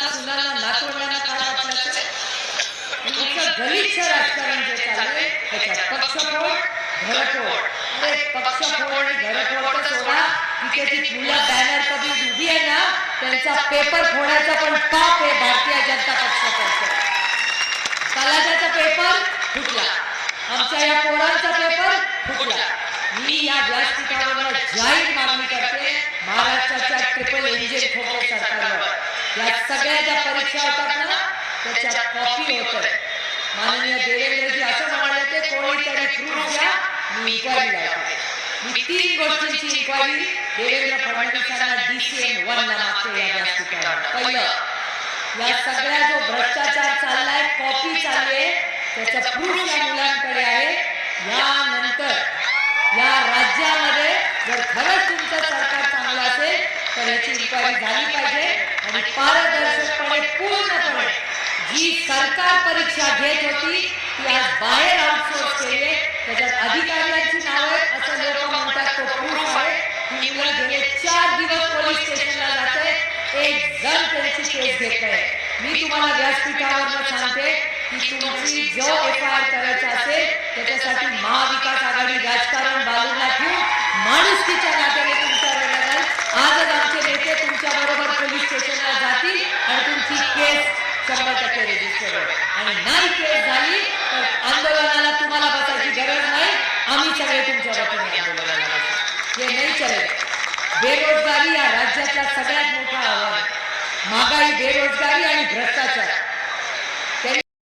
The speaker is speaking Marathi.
सुनांना नातवंडांना काय वाटलं तुमचं गलिच्छ राजकारण जे चाललंय त्याच्यात पक्षफोड घरफोड. अरे पक्षफोड आणि घरफोड सोडा. तिथे ती मुलं बॅनर कधी उभी आहे ना त्यांचा पेपर फोडायचा पण पाप आहे भारतीय जनता पक्षाचा तलाट्याचा पेपर फुटला. आमच्या या पोरांचा पेपर फुटला. मी या व्यासपीठावर जाहीर मागणी करते महाराष्ट्राच्या ट्रिपल इंजिन खोटे सरकार या सगळ्या ज्या परीक्षा होतात ना त्याच्या कॉपी होत माननीय देवेंद्रजी असं म्हणाले ते कोणीतरी प्रूफ द्या मी इन्क्वायरी लावते. मी तीन गोष्टींची इन्क्वायरी देवेंद्र फडणवीसांना डीसीएम वन ला मागते या व्यासपीठावर. पहिलं या सगळ्या जो भ्रष्टाचार चाललाय कॉपी चालले त्याचा प्रूफ या मुलांकडे आहे यानंतर या राज्यामध्ये जर खरंच तुमचं सरकार चांगलं असेल तर याची इन्क्वायरी झाली पाहिजे आणि पारदर्शकपणे पूर्णपणे जी सरकार परीक्षा घेत होती ती आज बाहेर आउटसोर्स केली त्याच्यात अधिकाऱ्यांची नाव आहेत असं लोक म्हणतात तो प्रूफ आहे. ही मुलं गेले चार दिवस पोलीस स्टेशनला जाते एक जण त्यांची केस घेत आहे मी तुम्हाला व्यासपीठावर सांगते की तुमची जो एफ आय आर करायचा असेल त्याच्यासाठी महाविकास आघाडी राजकारण बाजूला ठेवून माणुसकीच्या नात्याने तुमच्या बरोबर पोलीस स्टेशनला जातील आणि तुमची केस शंभर टक्के रजिस्टर आणि नाही केस झाली तर आंदोलनाला तुम्हाला बसायची गरज नाही आम्ही सगळे तुमच्या वतीने आंदोलनाला बसू. हे नाही चालेल बेरोजगारी या राज्याचा सगळ्यात मोठा आव्हान आहे. महागाई बेरोजगारी आणि भ्रष्टाचार